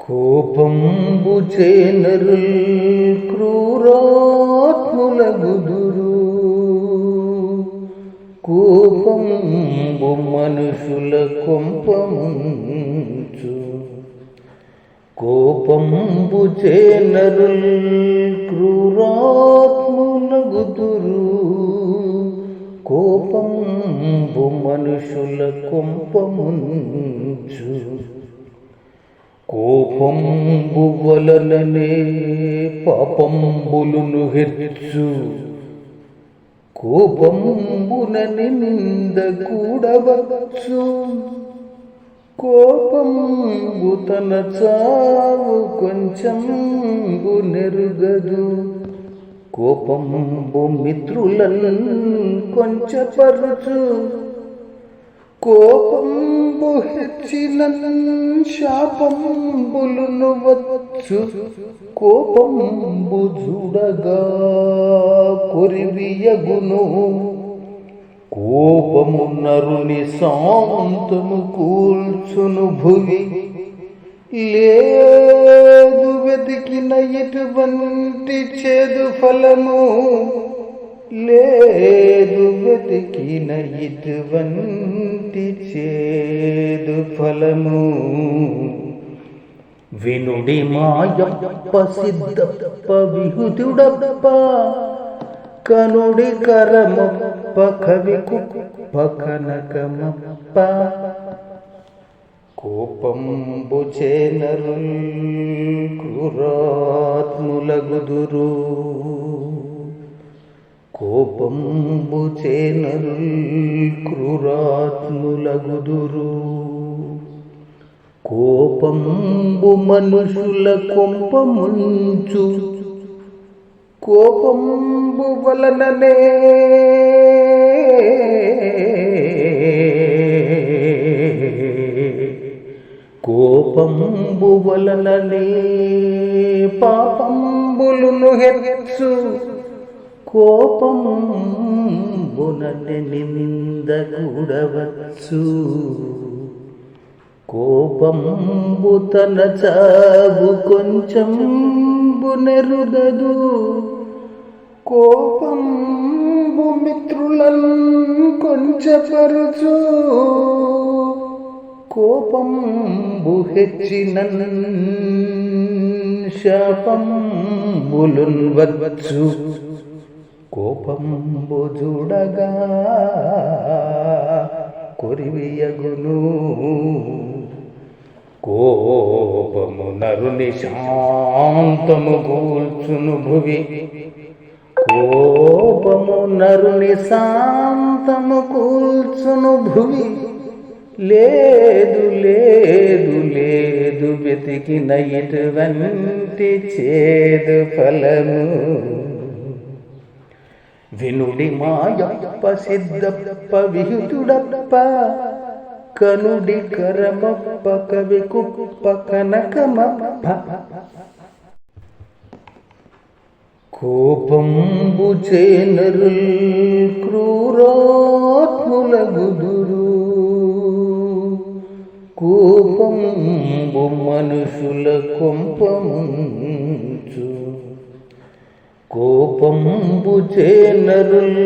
కోపంబు చేనరుల్ క్రూరాత్ముల గుదురు కోపంబు మనుషుల కొంపముంచు. కోపంబు చేనరుల్ క్రూరాత్ముల గుదురు కోపంబు మనుషుల కొంపముంచు. కోపంబు వలననే పాపంబులును హెచ్చు. కోపంబునని నింద కూడవచ్చు. కోపంబు తన చావు కొంచెంబు నెరుగదు. కోపంబు మిత్రులను కొంచెపరుచు. కోపంబు హెచ్చిన శాపంబులును వచ్చు. కోపంబు చూడగా కొరివియగును. కోపము నరుని శాంతము కూల్చును భువి. లేదు వెతికిన ఎటువంటి చేదు ఫలము. లేదు వెతికిన ఇటువంటి చేదు ఫలము. వినుడి మాయప్ప సిద్ధప్ప విహుతుడప్ప కనుడి కరమప్ప కవి కుప్ప కనకమప్ప. కోపంబు చేనరుల్ కోపంబు చేనరుల్ క్రూరాత్ముల కోపంబు మనుషుల కొంపముంచు. కోపంబు వలననే కోపంబు వలననే పాపంబులును హెచ్చు. కోపంబునని నింద కూడవచ్చు కోపంబు తన చావు కొంచెంబు నెరుగదు కోపంబు మిత్రులను కొంచెపరుచు. కోపంబు హెచ్చిన శాపంబులున్ వచ్చు కోపంబు చూడగా కొరివియగును. కోపము నరుని శాంతము కూల్చును భువి. కోపము నరుని శాంతము కూల్చును భువి. లేదు లేదు లేదు వెతికిన ఇటువంటి చేదు ఫలము. వినుడి మాయప్ప సిద్ధప్ప విహుతుడప్ప కనుడి కరమప్ప కవి కుప్ప కనకమప్ప. కోపంబు చేనరుల్ క్రూరాత్ముల గుదురు. కోపంబు మనుషుల కొంపముంచు. కోపంబు చేనరుల్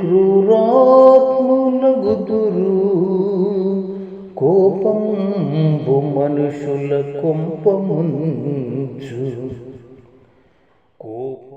క్రూరాత్ముల గుదురు కోపంబు మనుషుల కొంపముంచు. కోప